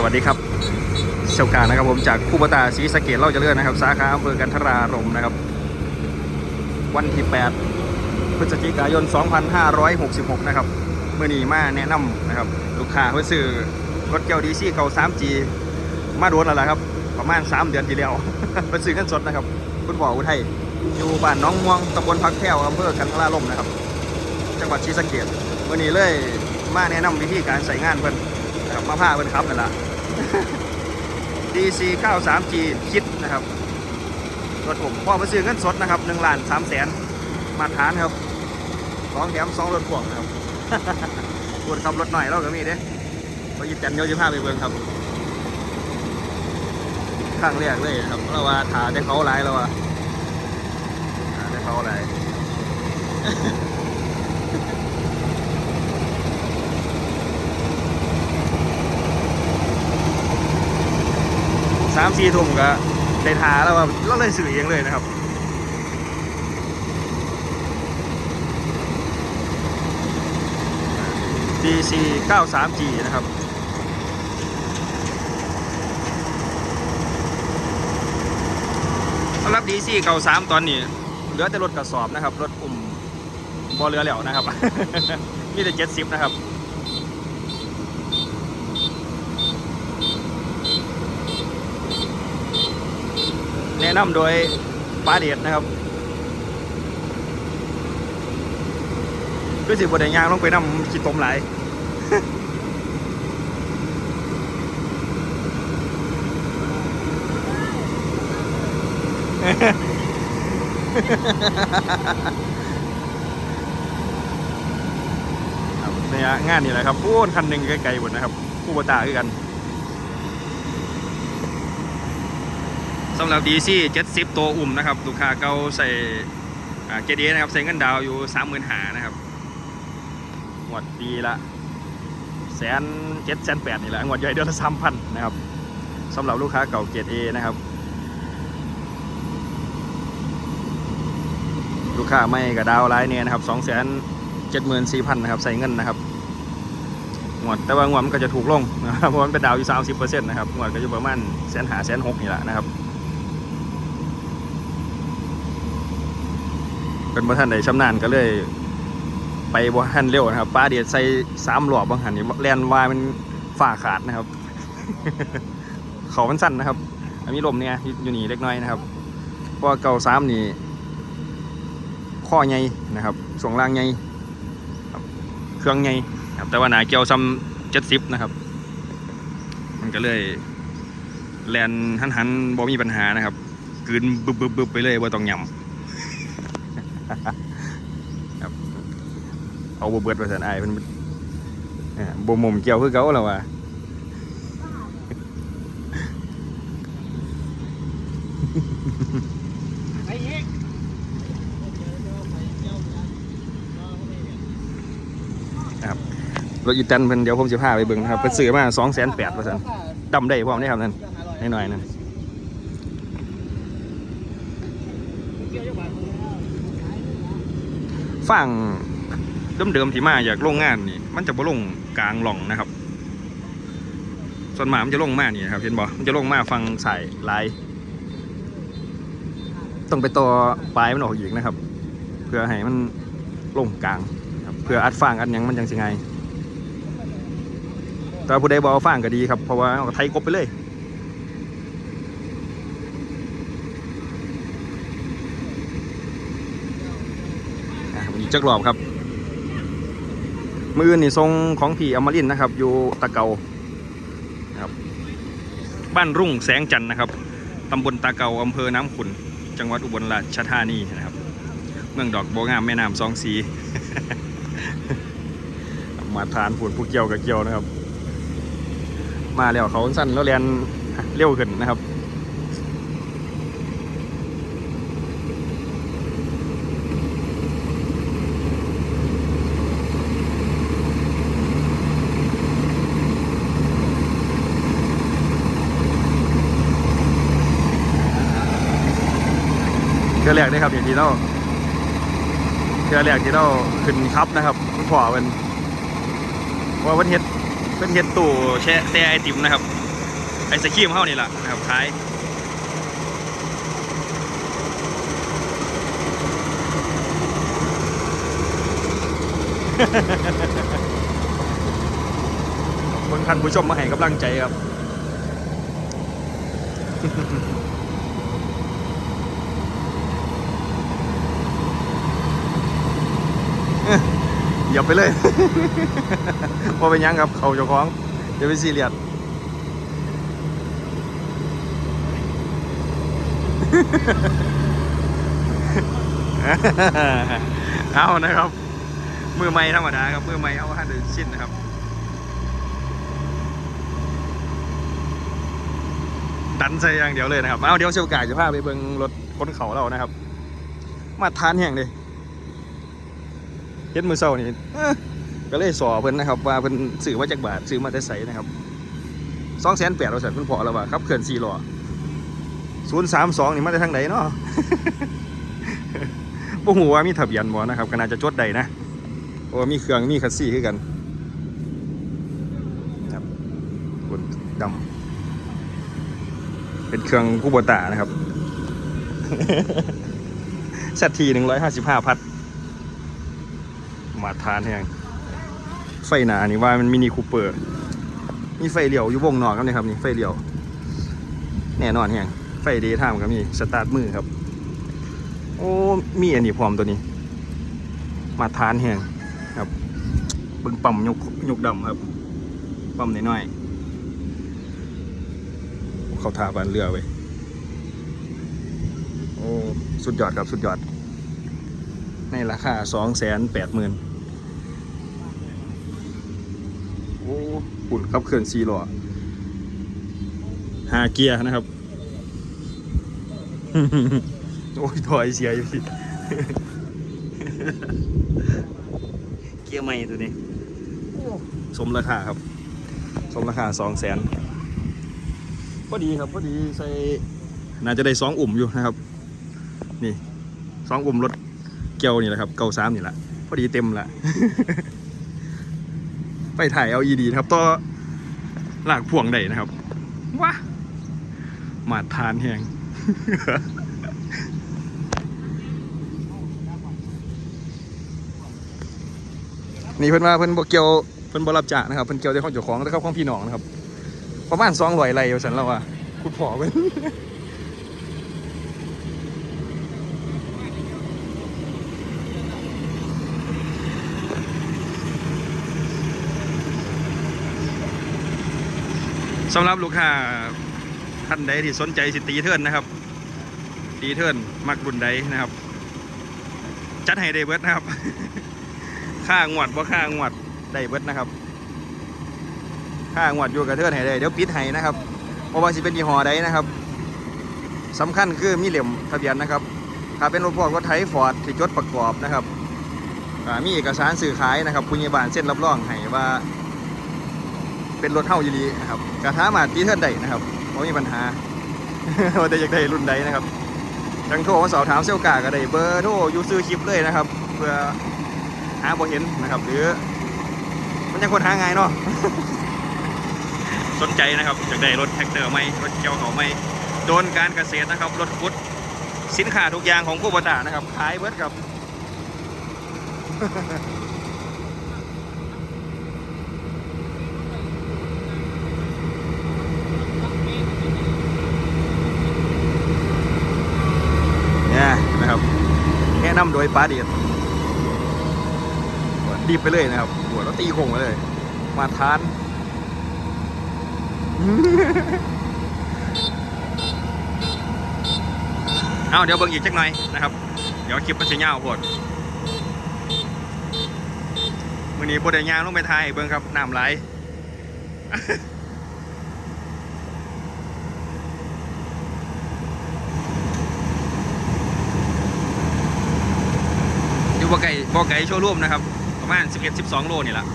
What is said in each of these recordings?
สวัสดีครับเซลการนะครับผมจากคู่ปตาศรีสะเกดเล่าจะเลื่อนนะครับ สาขาอำเภอกันทรารมนะครับ วันที่ 8 พฤศจิกายน 2566 นะครับเมื่อนี้มาแนะนำนะครับ ลูกค้าเพื่อซื้อรถเกียวดีซี่เก่า 3G มาโดนแล้วล่ะครับ ประมาณ 3 เดือนที่แล้วเพื่อซื้อกันสดนะครับ คุณบอกอุทัยอยู่บ้านน้องม่วงตำบลพักแก้วอำเภอกันทรารมนะครับ จังหวัดศรีสะเกดวันนี้เลยมาแนะนำวิธีการใส่งานเพิ่นนะครับมาพาเพิ่อนครับนั่นละ DC 93G คิดนะครับรถผมพ่อมาซื้อเงินสดนะครับ1ล้าน3แสนมาทานครับสองแถมสองรถพ่วงครับควรขับรถหน่อยเราก็มีเด้พอยิบจันทร์โยจิพาไปเบิ่งครับข้างแรกเลยครับเราว่าถาได้เขาหลายแล้วว่าถาได้เขาหลาย สามสี่ทุ่มก็ได้ทาแล้วว่าเราเลยสื่อเองเลยนะครับ DC 93G นะครับสำหรับ DC 93ตอนนี้เหลือแต่รถกระสอบนะครับ รถอุ่มบอเรือแล้วนะครับ มีแต่70นะครับ นะนำโดยป้าเดชนะครับด้วยสิบวดยางลงไปนำขีดตมไหลายเนี่ยงานนี่แหละครับพูดคันหนึ่งไกลๆหมดนะครับผู้บตาคือกัน สำหรับ DC 70 ตัวอุ่มนะครับ ลูกค้าเก่าใส่เจดีนะครับ ใส่เงินดาวอยู่30,000หานะครับงวดปีละแสนเจ็ดแสนแปดนี่แหละงวดใหญ่เดือนละสามพันนะครับสำหรับลูกค้าเก่าเกรดเอนะครับ ลูกค้าไม่กับดาวไลน์เนี่ยนะครับสองแสนเจ็ดหมื่นสี่พันนะครับใส่เงินนะครับงวดแต่ว่างวดมันก็จะถูกลงนะครับเพราะมันเป็นดาวอยู่สามสิบเปอร์เซ็นต์นะครับงวดก็อยู่ประมาณแสนหาแสนหกนี่แหละนะครับ เป็นบ่ท่านใดชำนาญก็เลย ไปบ่ทันเร็วนะครับป้าเดียดใส่สามหลอบบางหันนี่แลนวายมันฝ่าขาดนะครับ เขามันสั้นนะครับอันนี้ลมเนี่ยอยู่นี่เล็กน้อยนะครับเพราะเก่าสามนี่ข้อใหญ่นะครับส่วงล่างใหญ่เครื่องใหญ่ครับแต่ว่าหนาเกี่ยวซ้ำเจ็ดสิบนะครับ มันก็เลยแลนหันหันบ่มีปัญหานะครับกืนบึบบึบบึบไปเลยว่าต้องยำ ครับเอาบเบิดภาษาไอ้เป็นบ่มุมเกี่ยวคือเก่าแล้วว่ะครับรถยูตันเพิ่นเดี๋ยวผมจะพาไปเบิ่งนะครับเพิ่นซื้อมา2 8 0 0 0ว่าซั่นดำได้พร้อมได้ครับนั่นหน่อยๆนั่น ฝั่งเดิมๆที่มาจากโรงงานนี่ มันจะบ่ลงกลางหล่องนะครับ ส่วนมามันจะลงมานี่ครับเห็นบ่มันจะลงมาฟังสายลายต้องไปต่อปลายมันออกอีกนะครับ เพื่อให้มันลงกลางครับเพื่ออัดฟางอัดยังมันจังสิไงแต่ผู้ใดบอาฟางก็ดีครับเพราะว่าไทยกบไปเลย อะอีก จักรอบครับ มือนี่ทรงของพี่อมรินนะครับ อยู่ตะเกานะครับ บ้านรุ่งแสงจันทร์นะครับตำบลตะเกาอำเภอน้ำขุน จังหวัดอุบลราชธานีนะครับ เมืองดอกบัวงามแม่น้ำสองสี มาทานผุนผู้เกี่ยวกับเกี่ยวนะครับ มาแล้วเขาสั้นแล้วเรียนเร็วขึ้นนะครับ เทือแรกได้ครับอย่างที่เราเทือแรกที่เราขึ้นครับนะครับคุณพ่อเป็นว่าวันเฮ็ดเป็นเฮ็ดตู้แช่แช่ไอติมนะครับ ไอศครีมเฮานี่แหละนะครับขายคนท่านผู้ชมมาให้กำลังใจครับ ย่าไปเลยพอเป็นยังครับเขาเจ้าของอย่าไปซีเรียสเอานะครับ มือไม้ธรรมดาครับ มือไม้เอาห้าเดือนสิ้นนะครับดันใส่อย่างเดียวเลยนะครับ เอาเดี๋ยวเชียวกายจะพาไปเบิ่งรถคนเขาเรานะครับ มาทานแห่งเลย เฮ็ดมือเศร้านี่ก็เลยสอเพิ่นนะครับว่าเพิ่นซื้อมาจากบาทซื้อมาแต่ใสนะครับสองแสนแปดเราสั่นเพิ่นพอแล้วว่าครับเขื่อนสี่หล้อศูนย์สามสองนี่มาได้ทางไหนเนาะบ่ฮู้ว่ามีทะเบียนบ่นะครับก็น่าจะจดได้นะเพราะว่ามีเครื่องมีคัสซี่คือกันครับบนดำเป็นเครื่องคูโบตานะครับแซทีหนึ่งร้อยห้าสิบห้าพัด มาทานแหงไฟหนานี่ว่ามันมินิคูเปอร์มีไฟเลี้ยวอยู่วงนอกครับนี่ครับนี่ไฟเลี้ยว แน่นอนแหงไฟเดย์ไทม์ครับมีสตาร์ทมือครับ โอ้มีอันนี้พร้อมตัวนี้ มาทานแหงครับเบึงปั๊มยกยกดำครับปั๊มน้อยๆเขาทาบานเรือไว้โอ้สุดยอดครับสุดยอด ในราคาสองแสนแปดหมื่นโอ้ปุ่นขับเคลื่อนซีล้อหาเกียร์นะครับ โอ้ยถอยเสียอยู่พี่เกียร์ใหม่ตัวนี้ สมราคาครับ สมราคาสองแสนพอดีครับพอดีใส่น่าจะได้สองอุ่มอยู่นะครับ นี่สองอุ่มรถเกียวนี่แหละครับ เก้าสามนี่แหละพอดีเต็มละ ไปถ่าย LED ครับต่อลากพ่วงได้นะครับว้ามาทานแหงนี่เพิ่นว่าเพิ่นบ่เกียวเพิ่นบรับจ้านะครับเพิ่นเกียวแต่ของเจ้าของแต่เขาของพี่น้องนะครับประมาณ200ไร่ว่าซั่นแล้วว่าคุณพ่อเพิ่น สำหรับลูกค้าท่านใดที่สนใจสิตีเทิร์นนะครับตีเทิร์นมักรุ่นใดนะครับ จัดให้ได้เบิดนะครับ ค่างวดบ่ค่างวดได้เบิดนะครับค่างวดอยู่กับเทิร์นให้ได้เดี๋ยวปิดให้นะครับเพราะว่าสิเป็นยี่ห้อใดนะครับสำคัญคือมีเหลี่ยมทะเบียนนะครับ ถ้าเป็นรถพ่วงรถไถฟอร์ดที่จดประกอบนะครับมีเอกสารสื่อขายนะครับปุญญาบาลเส้นรับรองให้ว่า เป็นรถเท่ายีรีนะครับกระทามาตีเทิร์นได้นะครับไม่มีปัญหาว่าแต่อยากได้รุ่นใดนะครับจังโทรมาสอบถามเซลกาก็ได้เบอร์โทรยูซื้อคลิปเลยนะครับ เพื่อหาบ่เห็นนะครับ หรือ มันยังคนหาไงเนาะสนใจนะครับอยากได้รถแท็กเตอร์ไหมรถเกี่ยวเขาไหมโดนการเกษตรนะครับ รถพุทธสินค้าทุกอย่างของคู่บตานะครับขายเบิดครับ เนี่ยนะครับแนำโดยป้าเดียดดีไปเลยนะครับหัวแล้วตีโค้งเลย มาทาน เอาเดี๋ยวเบิ่งอีกจักหน่อยนะครับ เดี๋ยวคลิปมันจะยาวโพดมื่อนี้บไดยางลงไปไทยเบิ่งครับน้ำไหล อยู่บ่ไก่บ่ไก่โชว์รูมนะครับ ประมาณ 11-12 โลนี่แหละ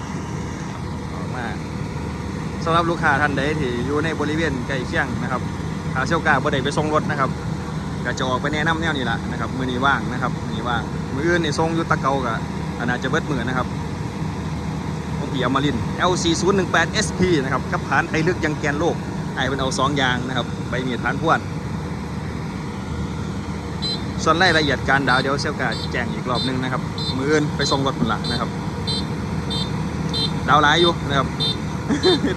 มาสำหรับลูกค้าท่านใดที่อยู่ในบริเวณใกล้เคียงนะครับถ้าเชี่ยวกาบ่ได้ไปส่งรถนะครับก็จะออกไปแนะนำแนวนี้ละนะครับมือนี้ว่างนะครับมือนี้ว่างมืออื่นนี่ส่งอยู่ตะเกากับอาจจะเบิดมือนะครับของพี่อมรินทร์ LC 0 1 8 SP นะครับกับฐานไทยลึกยังแกนโลกไอเป็นเอาสองยางนะครับใบมีดพันพวน ส่วนรายละเอียดการดาวเดี๋ยวเซลกาแจ้งอีกรอบหนึงนะครับ มืออื่นไปส่งรถผลหลังนะครับ ดาวร้ายอยู่นะครับ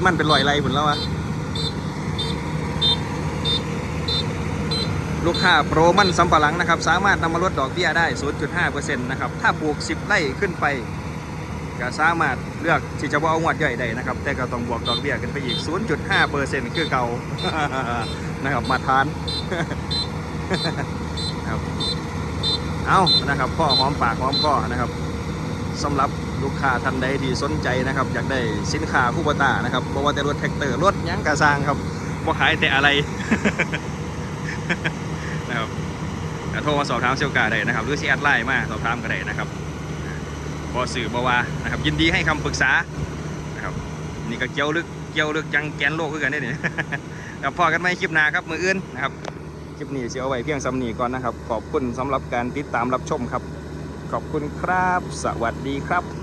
มันเป็นรอยไรผลแล้วอะลูกค้าโปรมันสำปะหลังนะครับ สามารถนำมาลดดอกเบี้ยได้ 0.5%นะครับ ถ้าปลูก 10 ไร่ขึ้นไป ก็สามารถเลือกที่จะว่าเอางวดย่อยได้นะครับ แต่ก็ต้องบวกดอกเบี้ยขึ้นไปอีก 0.5%คือเก่านะครับ มาทาน นะครับ เอานะครับพ่อหอมปากหอมคอนะครับสำหรับลูกค้าท่านใดที่สนใจนะครับ อยากได้สินค้าคู่บตานะครับเพราะว่าแต่รถแท็กเตอร์รถยังกระซางครับบ่ขายแต่อะไรนะครับโทรมาสอบถามเซลกาได้นะครับ หรือซีแอดไลน์มาสอบถามก็ได้นะครับบอสื่อบอว่านะครับ ยินดีให้คำปรึกษานะครับนี่ก็เกี่ยวลึกเกี่ยวลึกจังแกนโลกคือกันได้เนี่ยครับพอกันไหมคลิปหน้าครับมืออื่นนะครับ คลิปนี้เสียเอาไว้เพียงสำนีก่อนนะครับ ขอบคุณสำหรับการติดตามรับชมครับ ขอบคุณครับ สวัสดีครับ